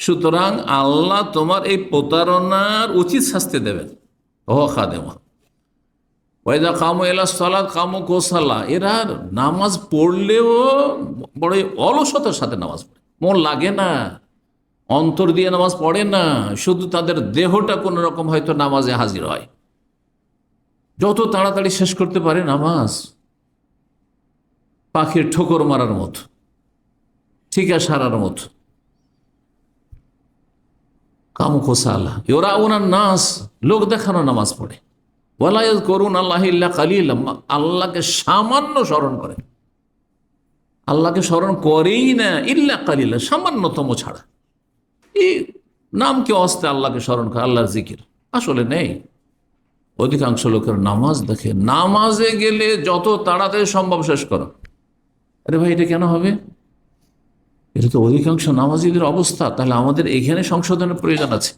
সুতরাং আল্লাহ তোমার এই প্রতারণার উচিত শাস্তি দেবেন। ও খাদেমা। ওয়াইদা কামো এলা সালাদ কামো কোসালা। এরা নামাজ পড়লেও বড় অলসতার সাথে নামাজ পড়ে। মন লাগে না। অন্তর দিয়ে নামাজ পড়ে না। শুধু তাদের দেহটা কোনো রকম হয়তো নামাজে হাজির হয়। যত তাড়াতাড়ি শেষ করতে পারে নামাজ। পাখির ঠোকর মারার মতো। ঠিকা সারার মতো। কামু খোসালা ওরা ওনার নাস, লোক দেখানো নামাজ পড়ে। ওয়ালায়াজ করুন আল্লাহ কালিল আল্লাহকে সামান্য স্মরণ করে। আল্লাহকে স্মরণ করেই না, ইল্লা কালিলা, সামান্যতম ছাড়া। এই নামকে অস্তে আল্লাহকে স্মরণ করে, আল্লাহর জিকির? আসলে নেই। অধিকাংশ লোকের নামাজ দেখে, নামাজে গেলে যত তাড়াতাড়ি সম্ভব শেষ করো। আরে ভাই, এটা কেন হবে? এটা তো অধিকাংশ নামাজিদের অবস্থা। তাহলে আমাদের এখানে সংশোধনের প্রয়োজন আছে।